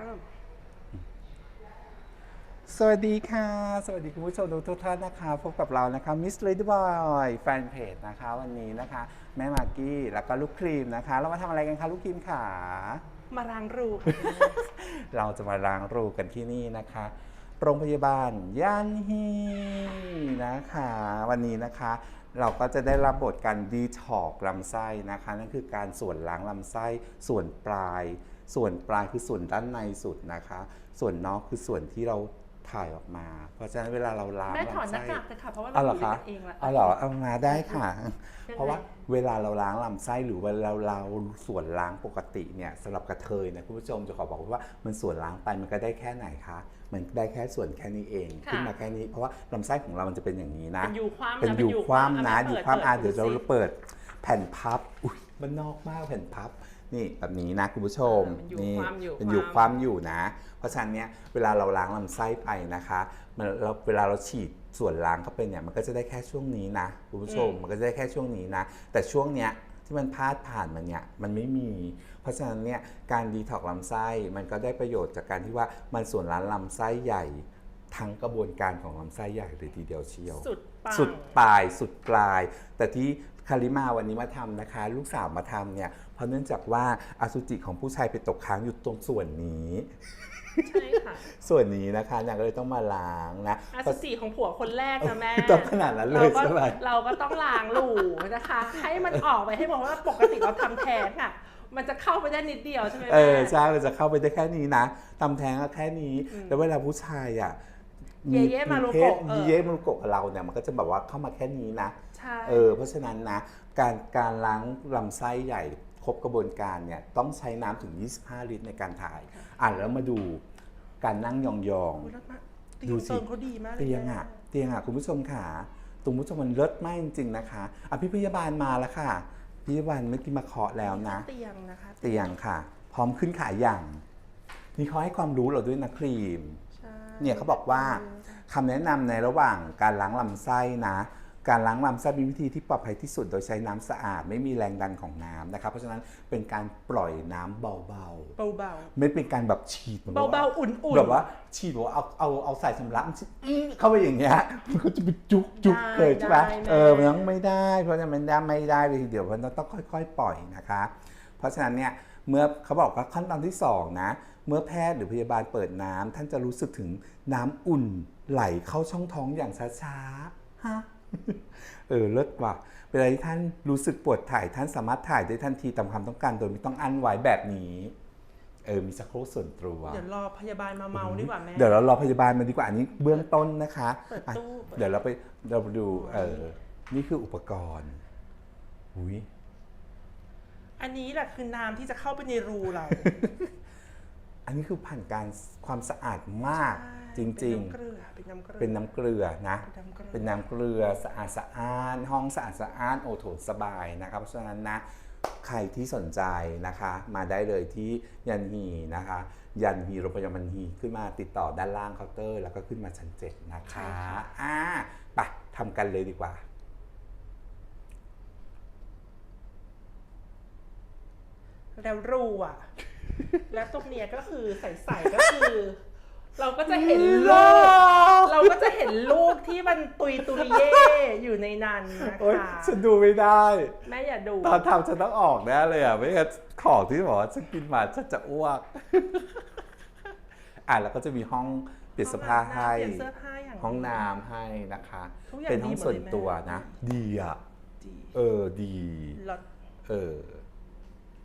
เริ่ม สวัสดีค่ะ สวัสดีคุณผู้ชมทุกท่านนะคะ พบกับเรานะคะมิสเลดี้บอยแฟนเพจนะคะ วันนี้นะคะ แม่มากกี้แล้วก็ลูกครีมนะคะ เรามาทำอะไรกันคะลูกครีมขา มาล้างรูค่ะ เราจะมาล้างรูกันที่นี่นะคะ โรงพยาบาลย่านฮีนะคะ วันนี้นะคะ เราก็จะได้รับบทการดีท็อกลำไส้นะคะ นั่นคือการส่วนล้างลำไส้ส่วนปลาย ส่วนปลายคือส่วนด้านในสุดนะคะ ส่วนนอกคือส่วนที่เราถ่ายออกมา เพราะฉะนั้นเวลาเราล้างแม่ถอดลำหน้าไส้กากเลยค่ะเพราะว่าเอาเราเหรอคุยคะกันเองละเอาเหรอเอามาได้ค่ะยังไงเพราะว่าเวลาเราล้างลำไส้หรือเวลาเราส่วนล้างปกติเนี่ยสำหรับกระเทยนะคุณผู้ชมจะขอบอกว่ามันส่วนล้างไปมันก็ได้แค่ไหนคะมันได้แค่ส่วนแค่นี้เองค่ะขึ้นมาแค่นี้เพราะว่าลำไส้ของเรามันจะเป็นอย่างนี้นะเป็นยูคว่ำเป็นอยู่คว่ำนะเอยู่คว่ำอะเดี๋ยวเราปิเปิดแผ่นพับอุ้ย มันนอกมากแผ่นพับนี่แบบนี้นะคุณผู้ชมมันอยู่นี่คว่ำอยู่เป็นอยู่คว่ำอยู่นะ เพราะฉะนั้นเนี่ยเวลาเราล้างลำไส้ไปนะคะมันเราเวลาเราฉีดส่วนล้างเข้าไปเนี่ยมันก็จะได้แค่ช่วงนี้นะคุณผู้ชมมันก็จะได้แค่ช่วงนี้นะ แต่ช่วงเนี้ยที่มันพาดผ่านมันเนี่ยมันไม่มี เพราะฉะนั้นเนี่ยการดีท็อกลำไส้มันก็ได้ประโยชน์จากการที่ว่ามันส่วนล้างลำไส้ใหญ่ ทั้งกระบวนการของลำไส้ใหญ่เลยทีเดียวเชียว สุดปัง สุดปลายสุดปลาย แต่ที่ คาริมาวันนี้มาทำนะคะ ลูกสาวมาทำเนี่ยเพราะเนื่องจากว่าอสุจิของผู้ชายไปตกค้างอยู่ตรงส่วนนี้ ใช่ค่ะ ส่วนนี้นะคะนางก็เลยต้องมาล้างนะอาสุจิของผัวคนแรกนะแม่ต้องขนาดนั้นเลเรายก็ใช่ไหมเราก็ต้องล้างรูนะคะ ให้มันออกไปให้หมดว่าปกติเราทำแท้งอะมันจะเข้าไปได้นิดเดียวใช่ไหมเอแม่อใช่มันจะเข้าไปได้แค่นี้นะทำแท้งก็แค่นี้อืมแล้วเวลาผู้ชายอะ เย่เย่มารุโกะเพศเออ เย่เย่มารุโกะกับเราเนี่ยมันก็จะแบบว่าเข้ามาแค่นี้นะ ใช่ เออเพราะฉะนั้นนะ การการล้างลำไส้ใหญ่ครบกระบวนการเนี่ยต้องใช้น้ำถึง 25 ลิตรในการถ่าย อ่านแล้วมาดูการนั่งยองโอ้ยแล้วมาเตียดูงสิ เติมเขาดีมากๆเลยเตียงอะเตียงอะคุณผู้ชมค่ะตรงผู้ชมมันเลิศมากจริงๆนะคะอะพี่พยาบาลมาแล้วค่ะพี่พยาบาลเมื่อกี้มาเคาะแล้วนะ เตียงนะคะ เตียงค่ะ พร้อมขึ้นขายอย่าง นี่เขาให้ความรู้เราด้วยนะครีมใช่ เนี่ยเขาบอกว่าคำแนะนำในระหว่างการล้างลำไส้นะ การล้างลำไส้มีวิธีที่ปลอดภัยที่สุดโดยใช้น้ำสะอาด ไม่มีแรงดันของน้ำนะครับ เพราะฉะนั้นเป็นการปล่อยน้ำเบาเบาๆไม่เป็นการแบบฉีดหมือนๆแบบว่เบาๆอุ่นๆแบบว่าฉีดแบบว่าเอาเอาเอาใส่สำลักฉีดอื้อเข้าไปอย่างเงี้ยมันก็จะไปจุกจุกได้เลยใช่ไหมได้แม่เออมันต้องไม่ได้ เพราะฉะนั้นมันได้ไม่ได้เลยทีเดียวเพราะฉะนั้นต้องค่อย ๆ ปล่อยนะคะ เพราะฉะนั้นเนี่ยเมื่อเขาบอกว่าขั้นตอนที่สองนะ เมื่อแพทย์หรือพยาบาลเปิดน้ำท่านจะรู้สึกถึงน้ำอุ่นไหลเข้าช่องท้องอย่างช้าๆฮะเออเลิศว่ะเวลาที่ท่านรู้สึกปวดถ่ายท่านสามารถถ่ายได้ทันทีตามความต้องการโดยไม่ต้องอั้นไว้แบบนี้เออมีชักโครกส่วนตัวเดี๋ยวรอพยาบาลมาเมาดีกว่าแม่เดี๋ยวเรารอพยาบาลมาดีกว่าอันนี้เบื้องต้นนะคะเปิดอะตู้เปิดเดี๋ยวเราไปเราไปดูเออนี่คืออุปกรณ์อุ้ยอันนี้แหละคือน้ำที่จะเข้าไปในรูเรา อันนี้คือผ่านการความสะอาดมากใช่จริงเป็นน้ำเกลือๆเป็นน้ำเกลือ เป็นน้ำเกลือนะเป็เป็นนน้ำน้ำเกเกลืลือสะอาดสะอ้าน ห้องสะอาดสะอ้านโอโถสบายนะครับ เพราะฉะนั้นนะ ใครที่สนใจนะคะ มาได้เลยที่ยันฮีนะคะ ยันฮีโรงพยาบาลฮีขึ้นมาติดต่อด้านล่างเคาน์เตอร์ แล้วก็ขึ้นมาชั้นเจ็ดนะคะอ่าไปทำกันเลยดีกว่า แล้วรูอะ แล้วตรงเนี้ยก็คือใสๆก็คือ เราก็จะเห็นลูกเราก็จะเห็นลูกที่มันตุยตุยเย่อยู่ในนั้นนะโอ๊ยคะฉันดูไม่ได้ แม่อย่าดู ตอนทำฉันต้องออกแน่เลยอะ ไม่งั้นของที่บอกว่าฉันกินมาฉันจะอ้วก อะแล้วก็จะมีห้องเปลี่ยนเสื้อผ้าให้ เปลี่ยนเสื้อผ้าอย่างห้องน้ำให้นะคะ ทุกอย่างเป็นห้องดีหมดส่วนเลยแม่ตัวนะ ดีอะ ดีเออดีรถเออ